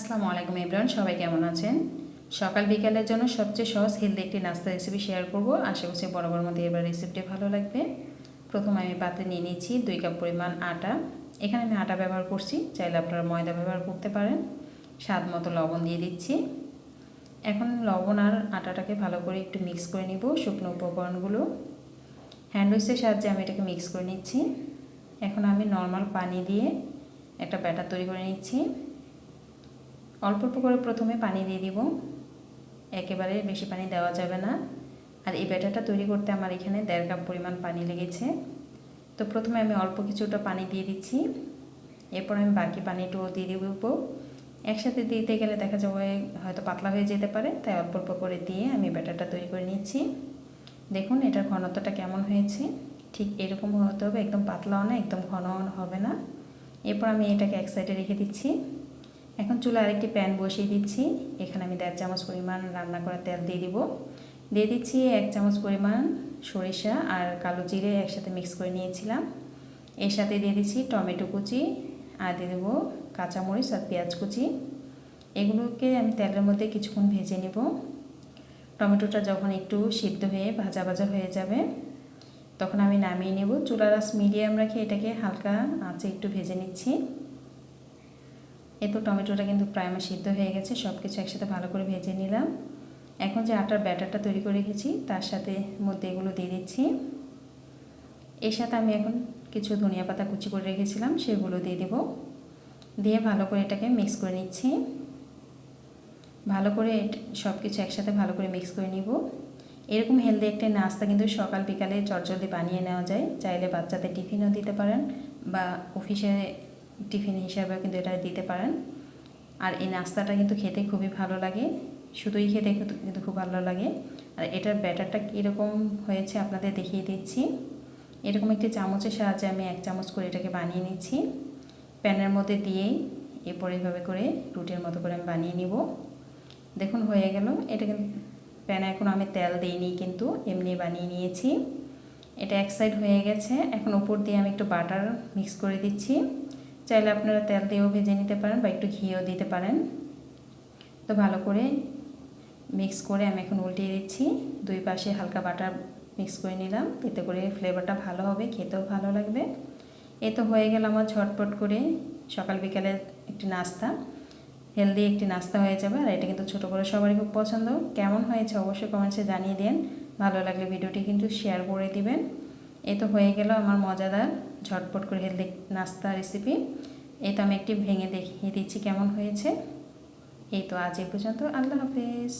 আসসালামু আলাইকুম ইমরান, সবাই কেমন আছেন? সকাল বিকালের জন্য সবচেয়ে সহজ হেলদি একটি নাস্তা রেসিপি শেয়ার করব। আশা করছি বরাবর মধ্যে এবার রেসিপিটি ভালো লাগবে। প্রথমে আমি পাতে নিয়ে নিচ্ছি দুই কাপ পরিমাণ আটা। এখানে আমি আটা ব্যবহার করছি, চাইলে আপনারা ময়দা ব্যবহার করতে পারেন। স্বাদ মতো লবণ দিয়ে দিচ্ছি। এখন লবণ আর আটাটাকে ভালো করে একটু মিক্স করে নিব শুকনো উপকরণগুলো। হ্যান্ড উইক্সের সাহায্যে আমি এটাকে মিক্স করে নিচ্ছি। এখন আমি নর্মাল পানি দিয়ে একটা ব্যাটার তৈরি করে নিচ্ছি। অল্প অল্প করে প্রথমে পানি দিয়ে দিব। একেবারে বেশি পানি দেওয়া যাবে না। আর এই ব্যাটারটা তৈরি করতে আমার এখানে দেড় কাপ পরিমাণ পানি লেগেছে। তো প্রথমে আমি অল্প কিছুটা পানি দিয়ে দিচ্ছি। এরপর আমি বাকি পানিটুকু দিয়ে দিব। একসাথে দিতে গেলে দেখা যাবে হয়তো পাতলা হয়ে যেতে পারে। তাই অল্প অল্প করে দিয়ে আমি ব্যাটারটা তৈরি করে নিচ্ছি। দেখুন, এটার ঘনত্বটা কেমন হয়েছে? ঠিক এরকম হতে হবে। একদম পাতলাও না, একদম ঘন হবে না। এরপর আমি এটাকে এক সাইডে রেখে দিচ্ছি। এখন চুলা আরেকটি প্যান বসিয়ে দিচ্ছি। এখানে আমি দেড় চামচ পরিমাণ রান্না করা তেল দিয়ে দিব। দিয়ে দিচ্ছি এক চামচ পরিমাণ সরিষা আর কালো জিরে একসাথে মিক্স করে নিয়েছিলাম। এর সাথে দিয়ে দিচ্ছি টমেটো কুচি আর দিয়ে দেবো কাঁচামরিচ আর পেঁয়াজ কুচি। এগুলোকে আমি তেলের মধ্যে কিছুক্ষণ ভেজে নেব। টমেটোটা যখন একটু সিদ্ধ হয়ে ভাজা ভাজা হয়ে যাবে, তখন আমি নামিয়ে নেব। চুলার আঁচ মিডিয়াম রাখে এটাকে হালকা আঁচে একটু ভেজে নিচ্ছি। এ তো টমেটোটা কিন্তু প্রায় আমার সিদ্ধ হয়ে গেছে সব কিছু একসাথে ভালো করে ভেজে নিলাম। এখন যে আটার ব্যাটারটা তৈরি করে রেখেছি, তার সাথে মধ্যে এগুলো দিয়ে দিচ্ছি। এর সাথে আমি এখন কিছু ধনিয়া পাতা কুচি করে রেখেছিলাম, সেগুলো দিয়ে দেব। দিয়ে ভালো করে এটাকে মিক্স করে নিচ্ছি। ভালো করে সব কিছু একসাথে ভালো করে মিক্স করে নিব। এরকম হেলদি একটা নাস্তা কিন্তু সকাল বিকালে চটজলদি বানিয়ে নেওয়া যায়। চাইলে বাচ্চাদের টিফিনও দিতে পারেন বা অফিসে টিফিন হিসাবেও কিন্তু এটা দিতে পারেন। আর এই নাস্তাটা কিন্তু খেতে খুবই ভালো লাগে। শুধুই খেতে কিন্তু খুব ভালো লাগে। আর এটার ব্যাটারটা কীরকম হয়েছে আপনাদের দেখিয়ে দিচ্ছি। এরকম একটি চামচের সাহায্যে আমি এক চামচ করে এটাকে বানিয়ে নিচ্ছি। প্যানের মধ্যে দিয়েই এরপর এইভাবে করে রুটির মতো করে আমি বানিয়ে নিব। দেখুন, হয়ে গেল। এটা কিন্তু প্যানে এখন আমি তেল দিইনি কিন্তু, এমনি বানিয়ে নিয়েছি। এটা এক সাইড হয়ে গেছে। এখন উপর দিয়ে আমি একটু বাটার মিক্স করে দিচ্ছি। চাইলে আপনারা তেল দিয়েও ভেজে নিতে পারেন বা একটু ঘিও দিতে পারেন। তো ভালো করে মিক্স করে আমি এখন উল্টিয়ে দিচ্ছি। দুই পাশে হালকা বাটার মিক্স করে নিলাম। এতে করে ফ্লেভারটা ভালো হবে, খেতেও ভালো লাগবে। এ তো হয়ে গেল আমার ঝটপট করে সকাল বিকালে একটি নাস্তা। হেলদি একটি নাস্তা হয়ে যাবে আর এটা কিন্তু ছোটো করে সবারই খুব পছন্দ। কেমন হয়েছে অবশ্যই কমেন্টসে জানিয়ে দেন। ভালো লাগলে ভিডিওটি কিন্তু শেয়ার করে দিবেন। এ তো হয়ে গেল আমার মজাদার, ঝটপট করে হেলদি নাস্তা রেসিপি এই তো আমি একটি ভেঙে দেখিয়ে দিচ্ছি কেমন হয়েছে। এই তো আজ এই পর্যন্ত, আল্লাহ হাফেজ।